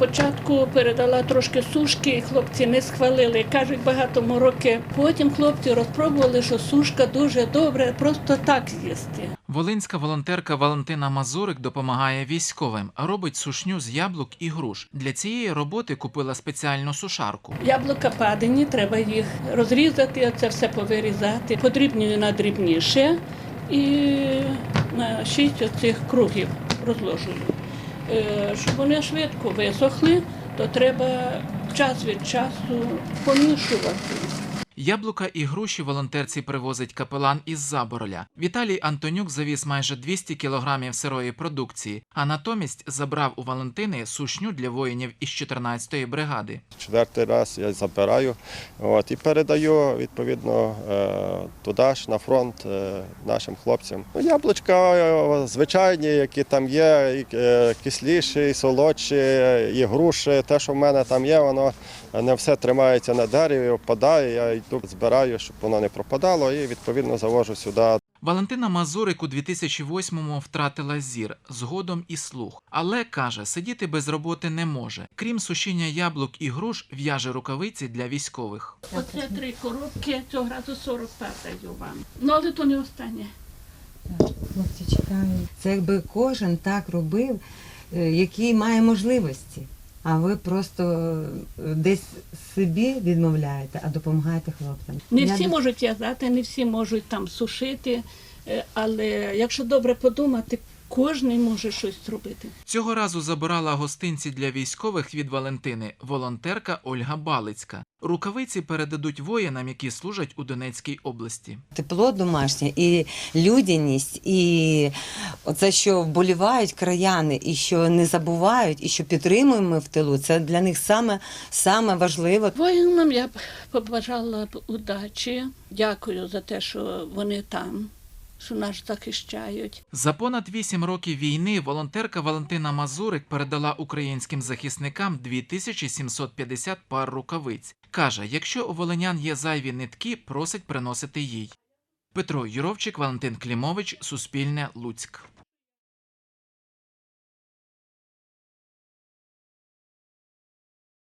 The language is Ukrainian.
Спочатку передала трошки сушки, і хлопці не схвалили. Кажуть, багато мороки. Потім хлопці розпробували, що сушка дуже добре, просто так з'їсти. Волинська волонтерка Валентина Мазурик допомагає військовим, робить сушню з яблук і груш. Для цієї роботи купила спеціальну сушарку. Яблука падені, треба їх розрізати, це все повирізати. Подрібнюю на дрібніше і на шість оцих кругів розложую. Е, Щоб вони швидко висохли, то треба час від часу помішувати. Яблука і груші волонтерці привозить капелан із Забороля. Віталій Антонюк завіз майже 200 кілограмів сирої продукції, а натомість забрав у Валентини сушню для воїнів із 14-ї бригади. Четвертий раз я забираю от, і передаю відповідно е, туди ж на фронт е, нашим хлопцям. Ну, Яблучка е, звичайні, які там є, і, кисліші, і солодші, і груші. Те, що в мене там є, воно не все тримається на дереві, впадає. Я збираю, щоб воно не пропадало, і відповідно завожу сюди. Валентина Мазурик у 2008-му втратила зір, згодом і слух. Але каже, сидіти без роботи не може. Крім сушіння яблук і груш, в'яже рукавиці для військових. Оце три коробки, цього разу 40 пар даю вам. Ну, але то не останнє. Хлопці чекають. Це якби кожен так робив, е, який має можливості. А ви просто е, десь собі відмовляєте, а допомагаєте хлопцям. Не всі Я... можуть в'язати, не всі можуть там сушити, е, але якщо добре подумати, кожен може щось зробити. Цього разу забирала гостинці для військових від Валентини волонтерка Ольга Балицька. Рукавиці передадуть воїнам, які служать у Донецькій області. Тепло домашнє і людяність, і оце, що вболівають краяни, і що не забувають, і що підтримуємо в тилу, це для них саме, саме важливо. Воїнам я б побажала б удачі. Дякую за те, що вони там, що нас захищають. За понад вісім років війни волонтерка Валентина Мазурик передала українським захисникам 2750 пар рукавиць. Каже, якщо у волинян є зайві нитки, просить приносити їй. Петро Юровчик, Валентин Клімович, Суспільне, Луцьк.